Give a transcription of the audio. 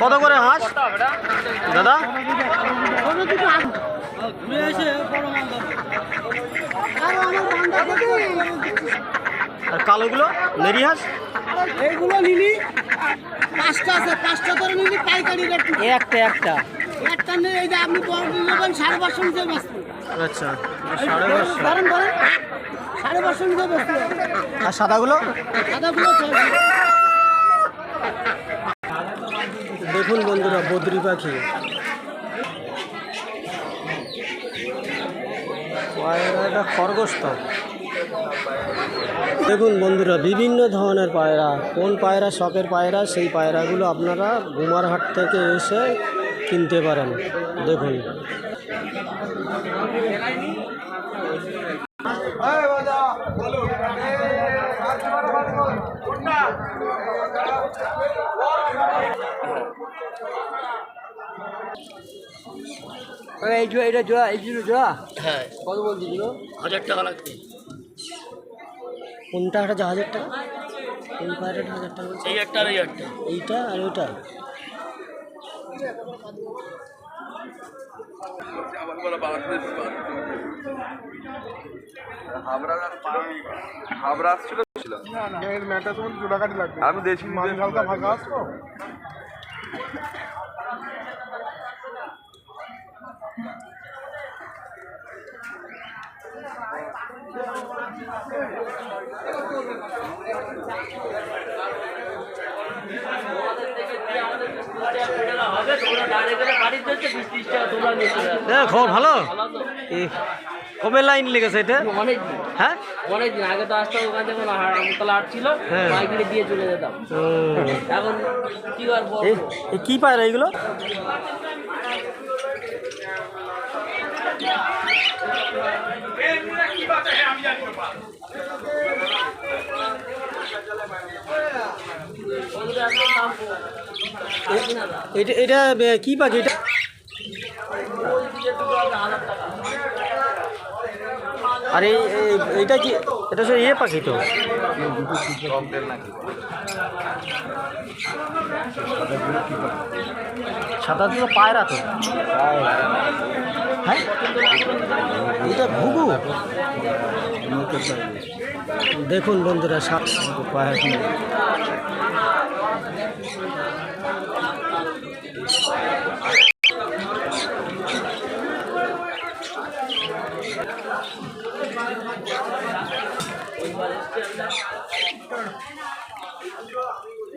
কত করে হাঁস? দাদা? আর কালোগুলো? নেরি হাঁস? এইগুলো নিলি? পাঁচটা আছে পাঁচটা করে নিলি পাইকারি রেট। একটা একটা। একটা নেই এই যে আপনি বড় নেবেন সাড়ে পাঁচশো নিচে বেচতে আচ্ছা সাড়ে পাঁচশো। ধরেন ধরেন সাড়ে পাঁচশো নিচে বেচতে আর সাদাগুলো? সাদাগুলো দেখুন বন্ধুরা, বদ্রি পাখি। পায়রা এটা খরগোশ তো। দেখুন বন্ধুরা, বিভিন্ন ধরনের পায়রা, কোন পায়রা শখের পায়রা, সেই পায়রাগুলো আপনারা গুমারহাট থেকে এসে কিনতে পারেন। দেখুন। এই জোড়া এটা জোড়া এই জোড়া জোড়া। হ্যাঁ। কত বলছি এগুলো হাজার টাকা লাগবে। কোনটা? একটা হাজার টাকা। কোন পায়রাটা হাজার টাকা এই একটা আর এই একটা। এইটা আর ওইটা? আমি দেশি হালকা ফাঁকা আসতো হ্যাঁ ভালো? কবে লাইন লেগেছে এটা? অনেক হ্যাঁ। অনেক দিন আগে তো আসতাম ওখান থেকে আমতলা হাট ছিল। মাইকিনে দিয়ে চলে যেতাম এখন কি আর কি পায়রা এগুলো? এটা এটা কি পাখি? এটা আরে এইটা কি এটা সব ইয়ে পাখি তো? সাদা দুটো পায়রা তো হ্যাঁ? এটা ঘুঘু? দেখুন বন্ধুরা সাত পায়রা